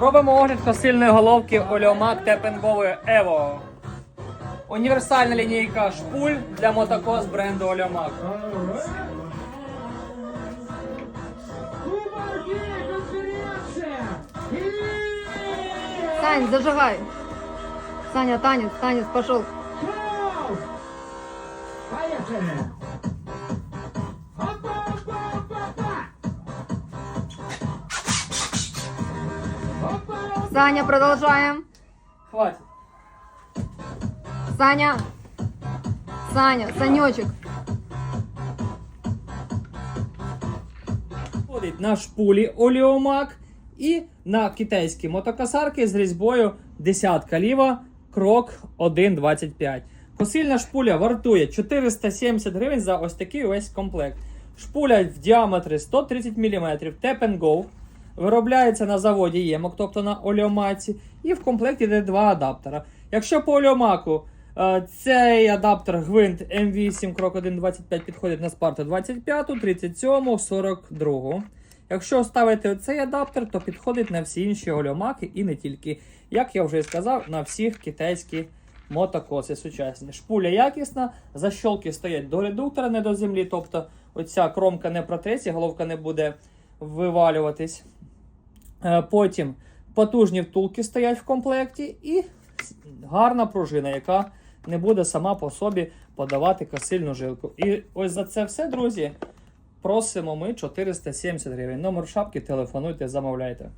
Робимо огляд косильної головки Олеомак тепенгової Evo. Універсальна лінійка шпуль для мотокос бренду Олеомак. Сань, зажигай. Саня, танец, танец, пошел. Поехали! Саня, продолжаем. Хватить. Саня. Саня, Санечек. Ходить на шпулі Олеомак і на китайські мотокосарки з різьбою десятка ліва, крок 1,25. Косильна шпуля вартує 470 гривень за ось такий весь комплект. Шпуля в діаметрі 130 мм, Tap and Go. Виробляється на заводі Ємок, тобто на олеомаці, і в комплекті йде два адаптера. Якщо по олеомаку е, цей адаптер гвинт М8 крок 1.25 підходить на Спарту 25, 37, 42. Якщо ставити цей адаптер, то підходить на всі інші олеомаки і не тільки, як я вже і сказав, на всіх китайські мотокоси сучасні. Шпуля якісна, защолки стоять до редуктора, не до землі, тобто оця кромка не протреться, головка не буде вивалюватись. Е, Потім потужні втулки стоять в комплекті і гарна пружина, яка не буде сама по собі подавати касильну жилку. І ось за це все, друзі, просимо ми 470 гривень. Номер шапки телефонуйте, замовляйте.